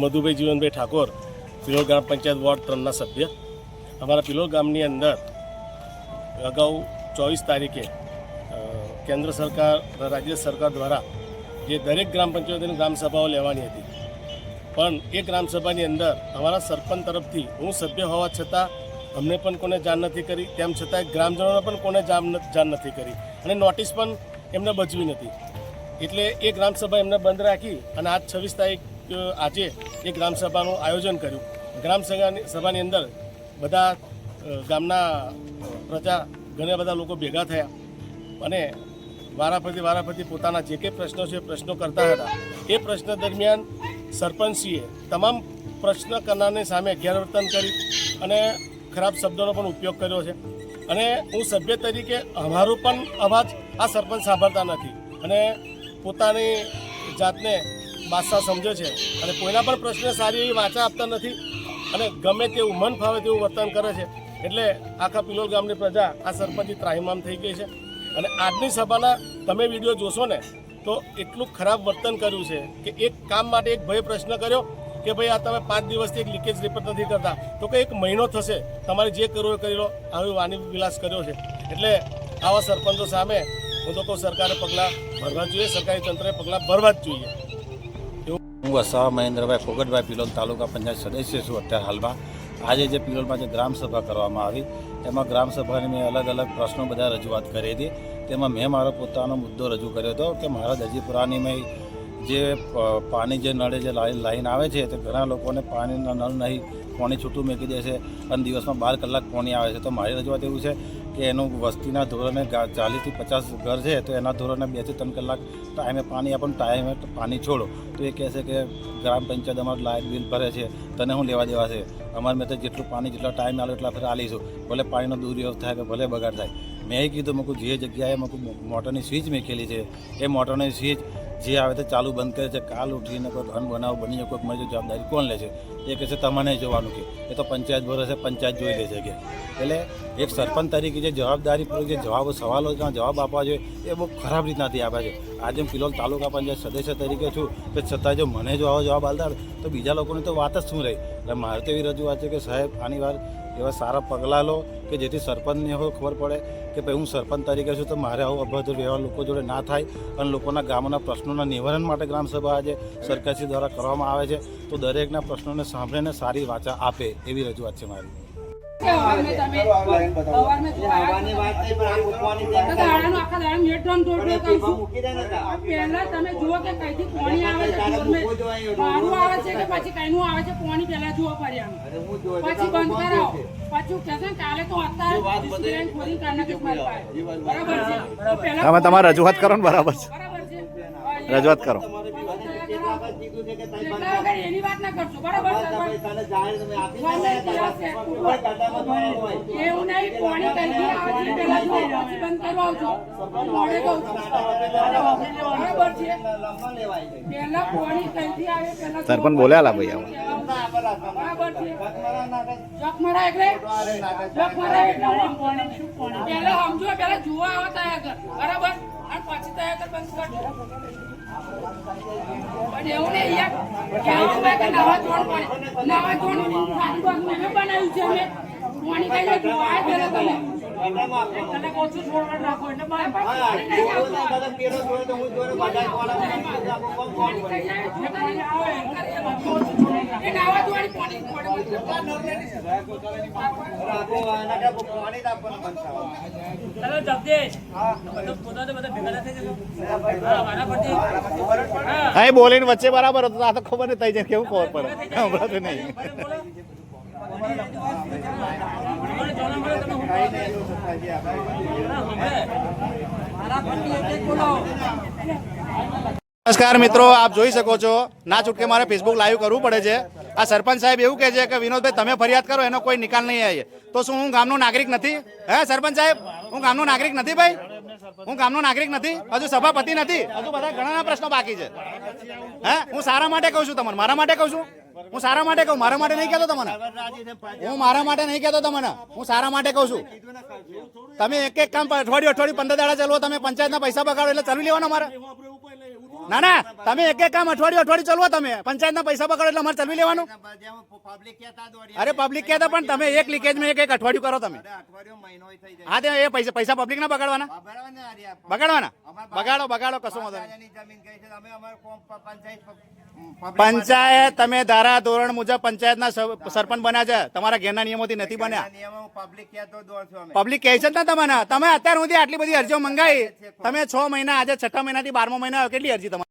મધુભાઈ જીવનભાઈ ઠાકોર, પિલોર ગ્રામ પંચાયત વોર્ડ ત્રણના સભ્ય. અમારા પિલોર ગામની અંદર અગાઉ ચોવીસ તારીખે કેન્દ્ર સરકાર રાજ્ય સરકાર દ્વારા જે દરેક ગ્રામ પંચાયતોની ગ્રામસભાઓ લેવાની હતી. પણ એ ગ્રામસભાની અંદર અમારા સરપંચ તરફથી હું સભ્ય હોવા છતાં અમને પણ કોને જાણ નથી કરી, તેમ છતાં ગ્રામજનોને પણ કોને જાણ નથી કરી. અને નોટિસ પણ એમને બચવી નથી. એટલે એ ગ્રામસભા એમને બંધ રાખી અને આજ છવ્વીસ તારીખ આજે એ ગ્રામસભાનું આયોજન કર્યું. ગ્રામસભાની સભાની અંદર બધા ગામના પ્રજા, ઘણા બધા લોકો ભેગા થયા અને વારાફરતી વારાફરતી પોતાના જે કંઈ પ્રશ્નો છે પ્રશ્નો કરતા હતા. એ પ્રશ્ન દરમિયાન સરપંચશ્રીએ તમામ પ્રશ્ન કરનારની સામે ગેરવર્તન કરી અને ખરાબ શબ્દોનો પણ ઉપયોગ કર્યો છે. અને હું સભ્ય તરીકે અમારો પણ અવાજ આ સરપંચ સાંભળતા નથી. અને પોતાની જાતને બાદશાહ સમજે છે. અને કોઈના પણ પ્રશ્ને સારી એવી વાચા આપતા નથી. અને ગમે તેવું મન ફાવે તેવું વર્તન કરે છે. એટલે આખા પિલોલ ગામની પ્રજા આ સરપંચથી ત્રાહિમામ થઈ ગઈ છે. અને આજની સભાના તમે વીડિયો જોશો ને, તો એટલું ખરાબ વર્તન કર્યું છે કે એક કામ માટે એક ભય પ્રશ્ન કર્યો કે ભાઈ આ તમે પાંચ દિવસથી એક લીકેજ રિપોર્ટ નથી કરતા. તો કે એક મહિનો થશે, તમારે જે કરવું એ કરી લો. આવી વાની વિલાસ કર્યો છે. એટલે આવા સરપંચો સામે હું તો કહું સરકારે પગલાં ભરવા જોઈએ, સરકારી તંત્રએ પગલાં ભરવા જ જોઈએ. હું વસાવા મહેન્દ્રભાઈ ફોગટભાઈ પિલોલ તાલુકા પંચાયત સદસ્ય છું અત્યારે હાલમાં. આજે જે પિલોલમાં જે ગ્રામસભા કરવામાં આવી એમાં ગ્રામસભાની મેં અલગ અલગ પ્રશ્નો બધા રજૂઆત કરી હતી. તેમાં મેં મારો પોતાનો મુદ્દો રજૂ કર્યો હતો કે મારા દજીપુરાની મેં જે પાણી જે નળે જે લાઈન લાઈન આવે છે, તે ઘણા લોકોને પાણીના નળ નહીં, પાણી છૂટું મૂકી દે છે અને દિવસમાં બાર કલાક પાણી આવે છે. તો મારી રજૂઆત એવું છે કે એનું વસ્તીના ધોરણે ચાલીસથી પચાસ ઘર છે, તો એના ધોરણે બેથી ત્રણ કલાક ટાઈમે પાણી આપણને ટાઈમે પાણી છોડો. તો એ કહેશે કે ગ્રામ પંચાયત અમારું લાઇટ બિલ ભરે છે, તને શું લેવા દેવા છે? અમારે મેં તો જેટલું પાણી જેટલા ટાઈમ આવે એટલા ફેર આલીશું. ભલે પાણીનો દુરુપયોગ થાય કે ભલે બગાડ થાય. મેં કીધું મૂકું જે જગ્યાએ મૂકું મોટરની સ્વિચ મેકેલી છે, એ મોટરની સ્વિચ જે આવે તે ચાલુ બંધ કરે છે કાલ ઉઠીને કોઈ ઘન બનાવ બની જાય કોઈક જાય, જવાબદારી કોણ લે છે? એ કહે છે તમારે નહીં જોવાનું કે. એ તો પંચાયત ભરોસે પંચાયત જોઈ લે છે કે. એટલે એક સરપંચ તરીકે જે જવાબદારીપૂર્વક જે જવાબ સવાલો જવાબ આપવા જોઈએ એ બહુ ખરાબ રીતનાથી આપે છે. આજે હું કિલોલ તાલુકા પંચાયત સદસ્ય તરીકે છું તો છતાં જો મને જો આવો જવાબ આપતા તો બીજા લોકોની તો વાત જ શું રહી? એટલે મારે તો એવી રજૂઆત છે કે સાહેબ આની વાર એવા સારા પગલાં લો કે જેથી સરપંચને હવે ખબર પડે કે ભાઈ હું સરપંચ તરીકે છું તો મારે આવું અભદ્ર વ્યવહાર લોકો જોડે ના થાય અને લોકોના ગામોના પ્રશ્નોના નિવારણ માટે ગ્રામસભા આજે સરકારશ્રી દ્વારા કરવામાં આવે છે. તો દરેકના પ્રશ્નોને સાંભળીને સારી વાચા આપે એવી રજૂઆત છે મારી. પહેલા તમે જુઓ કે કઈથી પાણી આવે છે મારું આવે કે પછી કઈનું આવે છે પાણી પહેલા જુઓ પડ્યા અરે હું જોઈ પછી બંધ કરાવો. પછી કહેશે કાલે તો અત્યારે તમે તમારી રજૂઆત કરો ને બરાબર બરાબર છે? રજૂઆત કરો તમારે બી અને કેટલા વખત કીધું છે કે તમે બંધ કરો. એની વાત ના કરશો બરાબર સરપંચ? તમે તને જાહેર તમે આપી દે. એવું નહીં પછી બંધ કરવા આવજો મોડે કહું બરાબર છે આવે પહેલા સરપંચ બોલ્યા લા ભાઈ આવું. પહેલા સમજો પહેલા જોવા આવો કર બરાબર અને પછી તૈયાર કર બંધ કરજો પણ એવું નહીં યાર કે નવા ધોરણ પડે નવા ધોરણ ખાલી બનાવ્યું છે મેં પાણી કઈ જોવા તમે. બોલીને વચ્ચે બરાબર હતો આ તો ખબર નહીં થઈ જાય કેવું ખબર પડે. હમણાં તો નહીં. નમસ્કાર મિત્રો, આપ જોઈ શકો છો. ના છૂટકે મારે ફેસબુક લાઈવ કરવું પડે છે. આ સરપંચ સાહેબ એવું કહે છે કે, વિનોદભાઈ, તમે ફરિયાદ કરો, એનો કોઈ નિકાલ નહીં આવે. તો શું, હું ગામનો નાગરિક નથી? હે, સરપંચ સાહેબ? હું ગામનો નાગરિક નથી ભાઈ? હું ગામનો નાગરિક નથી? હજુ સભાપતિ નથી? હજુ બધા ઘણા પ્રશ્નો બાકી છે. હે, હું સારા માટે કહું છું તમને. મારા માટે કહું છું. હું સારા માટે કહું, મારા માટે નહીં કહેતો તમને. હું મારા માટે નહીં કહેતો તમને. હું સારા માટે કહું છું. તમે એક એક કામ અઠવાડિયું અઠવાડિયું પંદર દાડા ચાલવો, તમે પંચાયતના પૈસા બગાડો એટલે ચાલુ લેવાના મારે. ના ના તમે એક એક કામ અઠવાડિયું અઠવાડિયું ચલવો તમે. પંચાયતના પૈસા પકડો એટલે અમારે ચલવી લેવાનું. અરે પબ્લિક કહેતા પણ તમે એક લીકેજમાં એક એક અઠવાડિયું કરો તમે. હા તે એ પૈસા પૈસા પબ્લિક ના બગાડવાના? બગાડવાના બગાડો બગાડો કશું વાંધો પંચાયત તમે ધારા ધોરણ મુજબ પંચાયતના સરપંચ બન્યા છે. તમારા ઘેરના નિયમોથી નથી બન્યા. પબ્લિક કહે છે ને તમને. તમે અત્યાર સુધી આટલી બધી અરજીઓ મંગાવી. તમે છ મહિના આજે છઠ્ઠા મહિનાથી બારમો મહિના કેટલી અરજી відомо.